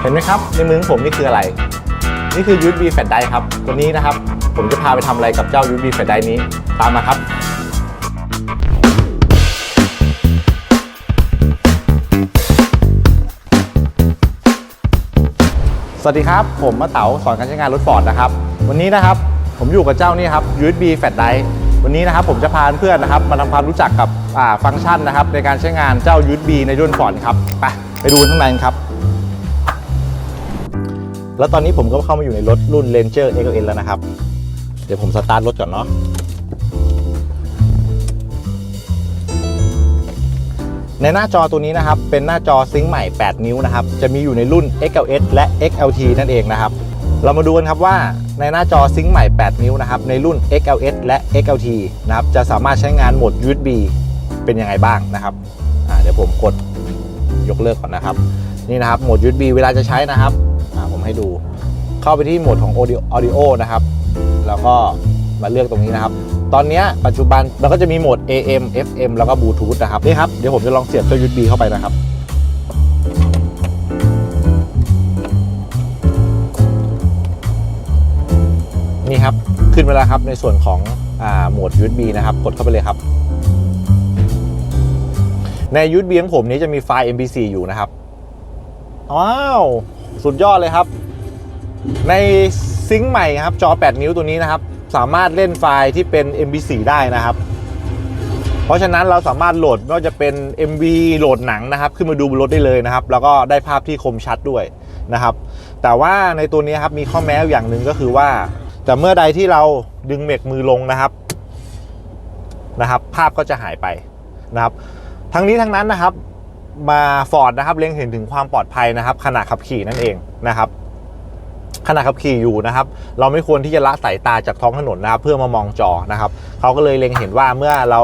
เห็นไหมครับ ในมือของผมนี่คืออะไร นี่คือ USB Flash Drive ครับ ตัวนี้นะครับ ผมจะพาไปทำอะไรกับเจ้า USB Flash Drive นี้ ตามมาครับสวัสดีครับ ผมมาเต๋าสอนการใช้งานรถฟอร์ดนะครับ วันนี้นะครับ ผมอยู่กับเจ้านี่ครับ USB Flash Drive วันนี้นะครับผมจะพาเพื่อนนะครับมาทำความรู้จักกับฟังก์ชันนะครับในการใช้งานเจ้า USB ในรุ่นฟอร์ดครับไปไปดูข้างในกันครับ แล้วตอนนี้ผมก็เข้ามาอยู่ในรถรุ่น Ranger XL แล้วนะครับ เดี๋ยวผมสตาร์ทรถก่อนเนาะในหน้าจอตัวนี้นะครับ เป็นหน้าจอซิงค์ใหม่ 8 นิ้วนะครับ จะมีอยู่ในรุ่น XLS และ XLT นั่นเองนะครับ เรามาดูกันครับว่าในหน้าจอซิงค์ใหม่ 8 นิ้วนะครับ ในรุ่น XLS และ XLT นะครับ จะสามารถใช้งานโหมด USB เป็นยังไงบ้างนะครับเดี๋ยวผมกดยกเลิกก่อนนะครับ นี่นะครับโหมด USB เวลาจะใช้นะครับผมให้ดู เข้าไปที่โหมดของ Audio Audio นะครับ แล้วก็มาเลือกตรงนี้นะครับ ตอนนี้ปัจจุบันเราก็จะมีโหมด AM FM แล้วก็บลูทูธนะครับนี่ครับเดี๋ยวผมจะลองเสียบเจ้า USB เข้าไปนะครับ นี่ครับขึ้นมาแล้วครับในส่วนของอ่าโหมด USB นะครับกดเข้าไปเลยครับ ใน USB ของผมนี้จะมีไฟล์ MP4 อยู่นะครับว้าวสุดยอดเลยครับ ในซิงค์ใหม่ครับจอ 8 นิ้วตัวนี้นะครับ สามารถเล่นไฟล์ที่เป็น MP4 ได้นะครับ เพราะฉะนั้นเราสามารถโหลดไม่ว่าจะเป็น MV โหลดหนังนะครับ ขึ้นมาดูบนรถได้เลยนะครับ แล้วก็ได้ภาพที่คมชัดด้วยนะครับ แต่ว่าในตัวนี้ครับมีข้อแม้อย่างหนึ่งก็คือว่า แต่เมื่อใดที่เราดึงเมกมือลงนะครับนะครับ ภาพก็จะหายไปนะครับ ทั้งนี้ทั้งนั้นนะครับ มาฟอร์ดนะครับเล็งเห็นถึงความปลอดภัยนะครับขณะขับขี่นั่นเองนะครับ ขณะขับขี่อยู่นะครับ เราไม่ควรที่จะละสายตาจากท้องถนนนะครับ เพื่อมามองจอนะครับเขาก็เลยเล็งเห็นว่าเมื่อเรา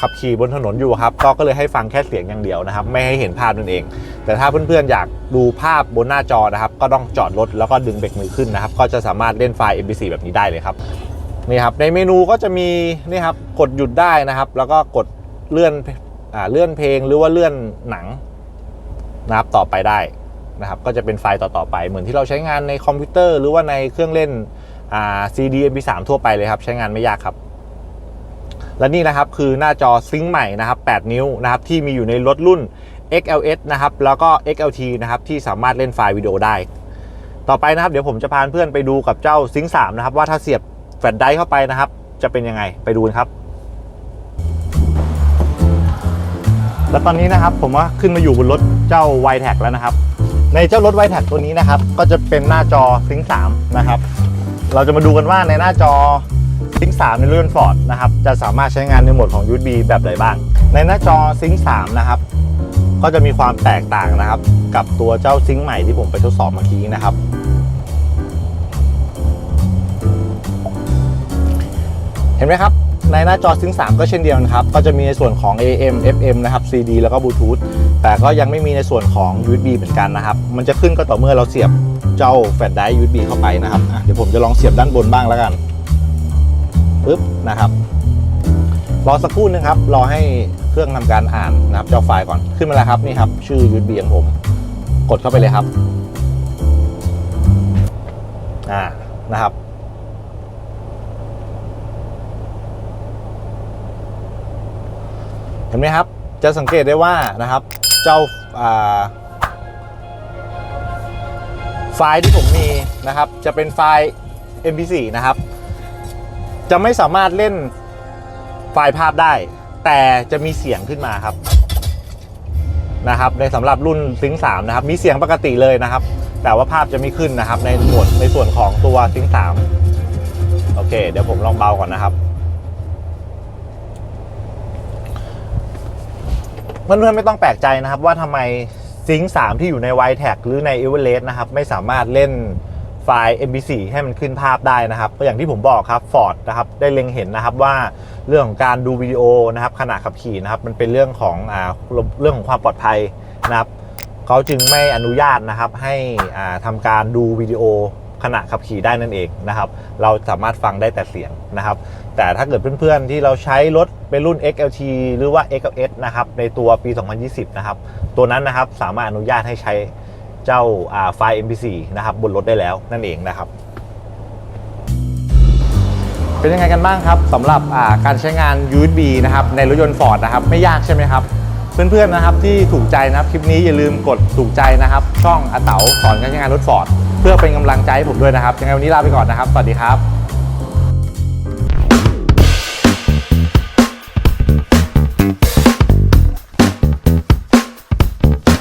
ขับขี่บนถนนอยู่ครับก็ก็เลยให้ฟังแค่เสียงอย่างเดียวนะครับ ไม่ให้เห็นภาพนั่นเอง แต่ถ้าเพื่อนๆอยากดูภาพบนหน้าจอนะครับ ก็ต้องจอดรถแล้วก็ดึงเบรกมือขึ้นนะครับ ก็จะสามารถเล่นไฟล์ MP4 แบบนี้ได้เลยครับนี่ครับในเมนูก็จะมีนี่ครับกดหยุดได้นะครับ แล้วก็กดเลื่อนอเลื่อนเพลงหรือว่าเลื่อนหนังนะครับต่อไปได้ นะครับก็จะเป็นไฟล์ต่อๆไป เหมือนที่เราใช้งานในคอมพิวเตอร์หรือว่าในเครื่องเล่นซีดีเอ่า CD MP3 ทั่วไปเลยครับ ใช้งานไม่ยากครับ และนี่นะครับคือหน้าจอซิงค์ใหม่นะครับ 8 นิ้วนะครับที่มีอยู่ในรถรุ่น XLS นะครับแล้วก็ XLT นะครับที่สามารถเล่นไฟล์วิดีโอได้ ต่อไปนะครับเดี๋ยวผมจะพาเพื่อนไปดูกับเจ้าซิงค์3นะครับว่าถ้าเสียบแฟลชไดร์เข้าไปนะครับ จะเป็นยังไงไปดูกันครับแล้วตอนนี้นะครับผมว่าขึ้นมาอยู่บนรถเจ้า y t แท็แล้วนะครับ ในเจ้ารถ y t แท็ตัวนี้นะครับ ก็จะเป็นหน้าจอซิงค์3นะครับ เราจะมาดูกันว่าในหน้าจอซิงค์3ในรุ่น Ford นะครับ จะสามารถใช้งานในโหมดของ USB แบบไหนบ้าง ในหน้าจอซิงค์3นะครับ ก็จะมีความแตกต่างนะครับ กับตัวเจ้าซิงค์ใหม่ที่ผมไปทดสอบเมื่อกี้นะครับ เห็นไหมครับ ในหน้าจอซิง3 ก็เช่นเดียวกันครับ ก็จะมีในส่วนของ AM FM นะครับ CD แล้วก็บลูทูธแต่ก็ยังไม่มีในส่วนของ USB เหมือนกันนะครับ มันจะขึ้นก็ต่อเมื่อเราเสียบเจ้าแฟลชไดร์ USB เข้าไปนะครับเดี๋ยวผมจะลองเสียบด้านบนบ้างแล้วกันปึ๊บนะครับรอสักครู่นึงครับรอให้เครื่องทำการอ่านนะครับเจ้าไฟล์ก่อนขึ้นมาแล้วครับนี่ครับ ชื่อ USB ของผม กดเข้าไปเลยครับอ่านะครับ เห็นไหมครับ จะสังเกตได้ว่านะครับ เจ้าาไฟล์ที่ผมมีนะครับ จะเป็นไฟล์ MP4 นะครับ จะไม่สามารถเล่นไฟล์ภาพได้ แต่จะมีเสียงขึ้นมาครับนะครับ ในสำหรับรุ่นซิงค์3นะครับ มีเสียงปกติเลยนะครับ แต่ว่าภาพจะไม่ขึ้นนะครับ ในหมวดในส่วนของตัวซิงค์3โอเค เดี๋ยวผมลองเบาก่อนนะครับ เพื่อนๆไม่ต้องแปลกใจนะครับว่าทำไมซิงค์3ที่อยู่ใน y t แท็หรือใน e v e r e s t นะครับไม่สามารถเล่นไฟล์ MP4 ให้มันขึ้นภาพได้นะครับก็อย่างที่ผมบอกครับ Ford นะครับได้เล็งเห็นนะครับว่าเรื่องของการดูวิดีโอนะครับขณะขับขี่นะครับมันเป็นเรื่องของอ่าเรื่องของความปลอดภัยนะครับเขาจึงไม่อนุญาตนะครับให้อ่าทำการดูวิดีโอขณะขับขี่ได้นั่นเองนะครับ เราสามารถฟังได้แต่เสียงนะครับ แต่ถ้าเกิดเพื่อนๆที่เราใช้รถ เป็นรุ่น XLT หรือว่า XLS นะครับ ในตัวปี 2020 นะครับ ตัวนั้นนะครับสามารถอนุญาตให้ใช้เจ้าไฟล์ MP4 นะครับบนรถได้แล้วนั่นเองนะครับ เป็นยังไงกันบ้างครับสำหรับการใช้งาน USB นะครับในรถยนต์ Ford นะครับ ไม่ยากใช่ไหมครับ เพื่อนๆนะครับที่ถูกใจนะครับคลิปนี้อย่าลืมกดถูกใจนะครับ ช่องอาเต๋าสอนการใช้งานรถ Ford เพื่อเป็นกำลังใจให้ผมด้วยนะครับยังไงวันนี้ลาไปก่อนนะครับสวัสดีครับ